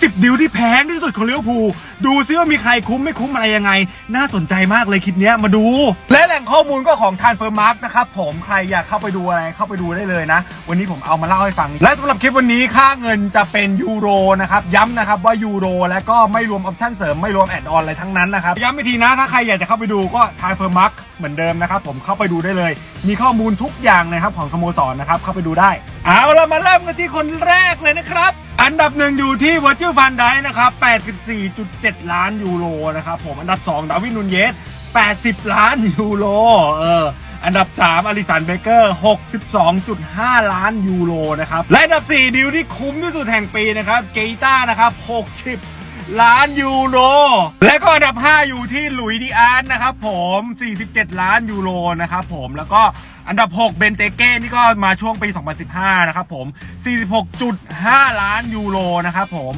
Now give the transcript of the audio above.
10 ดิวที่แพงที่สุดของลิเวอร์พูลดูซิว่ามีใครคุ้มไม่คุ้มอะไรยังไง น่าสนใจมากเลยคลิปนี้มาดู และแหล่งข้อมูลก็ของ Transfer Mark นะครับผมใครอยากเข้าไปดูอะไรเข้าไปดูได้เลยนะ วันนี้ผมเอามาเล่าให้ฟัง และสำหรับคลิปวันนี้ค่าเงินจะเป็นยูโรนะครับย้ำนะครับว่ายูโรและก็ไม่รวมออปชั่นเสริมไม่รวมแอดออนอะไรทั้งนั้นนะครับย้ำอีกทีนะถ้าใครอยากจะเข้าไปดูก็ Transfer Mark เหมือนเดิมนะครับผมเข้าไปดูได้เลย มีข้อมูลทุกอย่างนะครับของสโมสรนะครับเข้าไปดูได้ เอาเรามาเริ่มกันที่คนแรกเลยนะครับ อันดับหนึ่งอยู่ที่ Virgil van Dijk นะครับ 84.7 ล้านยูโรนะครับผม อันดับ 2 ดาวินนูนเยส 80 ล้านยูโร เออ อันดับ 3 อลิสันเบเกอร์ 62.5 ล้านยูโรนะครับ และอันดับ 4 ดิวที่คุ้มที่สุดแห่งปีนะครับ เกต้านะครับ 60 ล้านยูโร และก็อันดับ 5 อยู่ที่หลุยดิอาร์ตนะครับผม 47 ล้านยูโรนะครับผม แล้วก็อันดับ 6 เบนเตเก้นี่ก็มาช่วงปี 2015 นะครับผม 46.5 ล้านยูโรนะครับผม